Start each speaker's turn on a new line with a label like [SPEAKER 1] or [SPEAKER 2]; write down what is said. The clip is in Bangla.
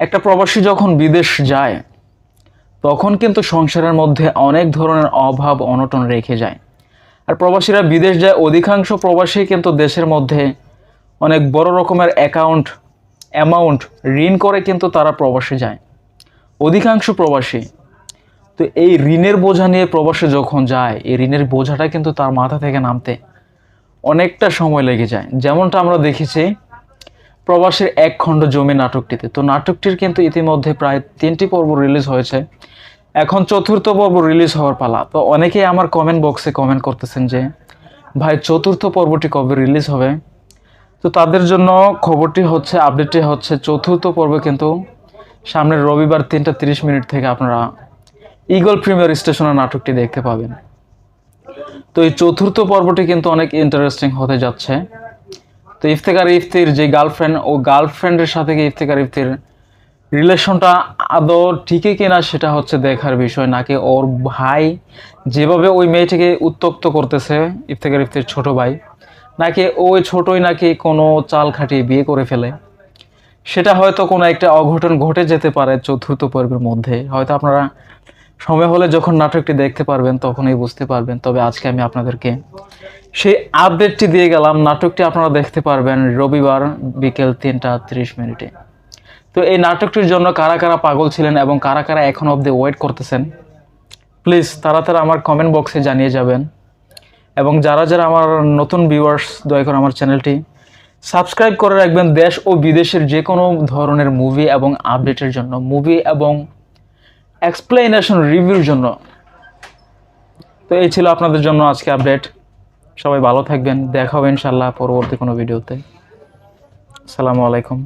[SPEAKER 1] একটা প্রবাসী যখন বিদেশ যায়, তখন কিন্তু সংসারের মধ্যে অনেক ধরনের অভাব, অনটন রেখে যায়। আর প্রবাসীরা বিদেশ যায়, অধিকাংশ প্রবাসী কিন্তু দেশের মধ্যে অনেক বড় রকমের অ্যাকাউন্ট অ্যামাউন্ট ঋণ করে কিন্তু তারা প্রবাসে যায়। অধিকাংশ প্রবাসী, তো এই ঋণের বোঝা নিয়ে প্রবাসে যখন যায়, এই ঋণের বোঝাটা কিন্তু তার মাথা থেকে নামতে অনেকটা সময় লেগে যায়। যেমনটা আমরা দেখেছি প্রবাসের এক খণ্ড জমি নাটকটিতে। তো নাটকটির কিন্তু ইতিমধ্যে প্রায় তিনটি পর্ব রিলিজ হয়েছে। এখন চতুর্থ পর্ব রিলিজ হওয়ার পালা। তো অনেকেই আমার কমেন্ট বক্সে কমেন্ট করতেছেন যে, ভাই, চতুর্থ পর্বটি কবে রিলিজ হবে? তো তাদের জন্য খবরটি হচ্ছে আপডেটটি হচ্ছে, চতুর্থ পর্বে কিন্তু সামনের রবিবার তিনটা তিরিশ মিনিট থেকে আপনারা ইগল প্রিমিয়ার স্টেশনের নাটকটি দেখতে পাবেন। তো এই চতুর্থ পর্বটি কিন্তু অনেক ইন্টারেস্টিং হতে যাচ্ছে। তো ইফতেকার ইফতির যে গার্লফ্রেন্ড ও গার্লফ্রেন্ডের সাথে কি ইফতেকার ইফতির রিলেশনটা আদৌ ঠিকই কিনা সেটা হচ্ছে দেখার বিষয়। নাকি ওর ভাই যেভাবে ওই মেয়েটিকে উত্তক্ত করতেছে, ইফতেকার ইফতির ছোট ভাই, নাকি ওই ছোটই নাকি কোনো চাল খাটিয়ে বিয়ে করে ফেলে? সেটা হয়তো কোনো একটা অঘটন ঘটে যেতে পারে চতুর্থ পর্বের মধ্যে। হয়তো আপনারা সময় হলে যখন নাটকটি দেখতে পারবেন, তখনই বুঝতে পারবেন। তবে আজকে আমি আপনাদেরকে সেই আপডেটটি দিয়ে গেলাম। নাটকটি আপনারা দেখতে পারবেন রবিবার বিকেল তিনটা তিরিশ মিনিটে। তো এই নাটকটির জন্য কারা কারা পাগল ছিলেন এবং কারা কারা এখন অবধি ওয়েট করতেছেন প্লিজ তাড়াতাড়ি আমার কমেন্ট বক্সে জানিয়ে যাবেন। এবং যারা যারা আমার নতুন ভিউয়ার্স দয়া করে আমার চ্যানেলটি সাবস্ক্রাইব করে রাখবেন। দেশ ও বিদেশের যে কোনো ধরনের মুভি এবং আপডেটের জন্য। মুভি এবং এক্সপ্লেনেশন রিভিউর জন্য। তো এই ছিল আপনাদের জন্য আজকে আপডেট সবাই ভালো থাকবেন। দেখা হবে ইনশাল্লাহ পরবর্তী কোনো ভিডিওতে আসসালামু আলাইকুম।